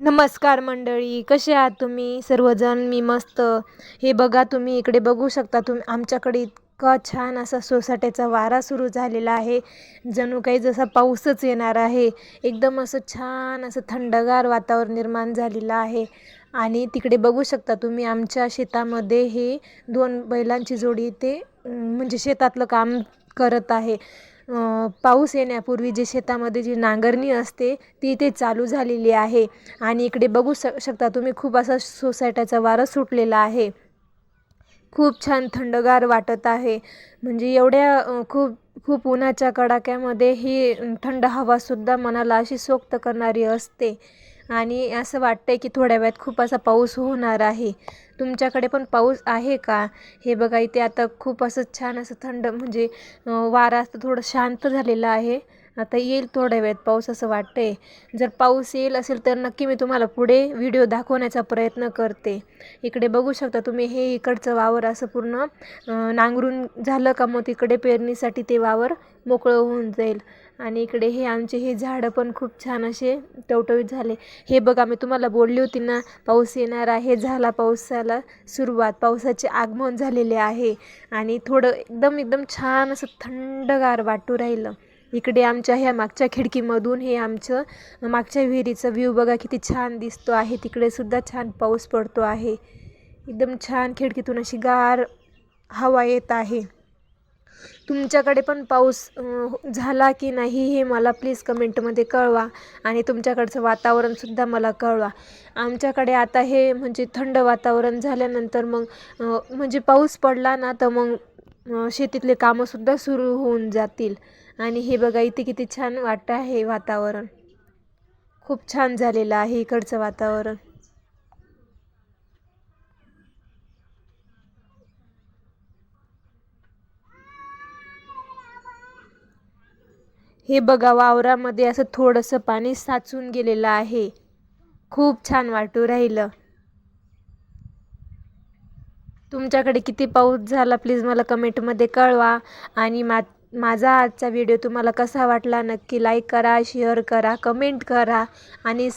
नमस्कार मंडळी कसे आहात तुम्ही? सर्वजण मी मस्त. हे बघा तुम्ही इकडे बघू शकता तुम्ही आमच्याकडे इतका छान असा सोसाट्याचा वारा सुरू झालेला आहे. जणू काही जसा पाऊसच येणार आहे. एकदम असं छान असं थंडगार वातावरण निर्माण झालेलं आहे. आणि तिकडे बघू शकता तुम्ही आमच्या शेतामध्ये हे दोन बैलांची जोडी ते म्हणजे शेतातलं काम करत आहे. पाऊस येण्यापूर्वी जे शेतामध्ये जी नांगरणी असते ती इथे चालू झालेली आहे. आणि इकडे बघू श शकता तुम्ही खूप असा सोसायट्याचा वारा सुटलेला आहे. खूप छान थंडगार वाटत आहे. म्हणजे एवढ्या खूप खूप उन्हाच्या कडाक्यामध्ये ही थंड हवासुद्धा मनाला अशी सोक्त करणारी असते. आणि असं वाटतंय की थोड्या वेळात खूप असा पाऊस होणार आहे. तुमच्याकडे पण पाऊस आहे का? हे बघा इथे आता खूप असं छान असं थंड म्हणजे वारा असं थोडं शांत झालेलं आहे. आता येईल थोड्या वेळात पाऊस असं वाटते जर पाऊस येईल असेल तर नक्की मी तुम्हाला पुढे व्हिडिओ दाखवण्याचा प्रयत्न करते. इकडे बघू शकता तुम्ही हे इकडचं वावर असं पूर्ण नांगरून झालं का मग तिकडे पेरणीसाठी ते वावर मोकळं होऊन जाईल. आणि इकडे हे आमचे हे झाडं पण खूप छान असे टवटवीत झाले. हे बघा मी तुम्हाला बोलली होती ना पाऊस येणार आहे झाला पावसाला सुरुवात. पावसाचे आगमन झालेले आहे. आणि थोडं एकदम एकदम छान असं थंडगार वाटू राहिलं. इकडे आमच्या ह्या मागच्या खिडकीमधून हे आमचं मागच्या विहिरीचा व्ह्यू बघा किती छान दिसतो आहे. तिकडे सुद्धा छान पाऊस पडतो आहे. एकदम छान खिडकीतून अशी गार हवा येत आहे. तुमच्याकडे पण पाऊस झाला की नाही हे मला प्लीज कमेंटमध्ये कळवा आणि तुमच्याकडचं वातावरणसुद्धा मला कळवा. आमच्याकडे आता हे म्हणजे थंड वातावरण झाल्यानंतर मग म्हणजे पाऊस पडला ना तर मग शेतीतले कामंसुद्धा सुरू होऊन जातील. आणि हे बघा इथे किती छान वाटतं आहे वातावरण. खूप छान झालेलं आहे इकडचं वातावरण. हे बघा वावरामध्ये असं थोडंसं पाणी साचून गेलेलं आहे. खूप छान वाटू राहिलं. तुमच्याकडे किती पाऊस झाला प्लीज मला कमेंटमध्ये कळवा. आणि मा माझा आजचा व्हिडिओ तुम्हाला कसा वाटला नक्की लाईक करा शेअर करा कमेंट करा. आणि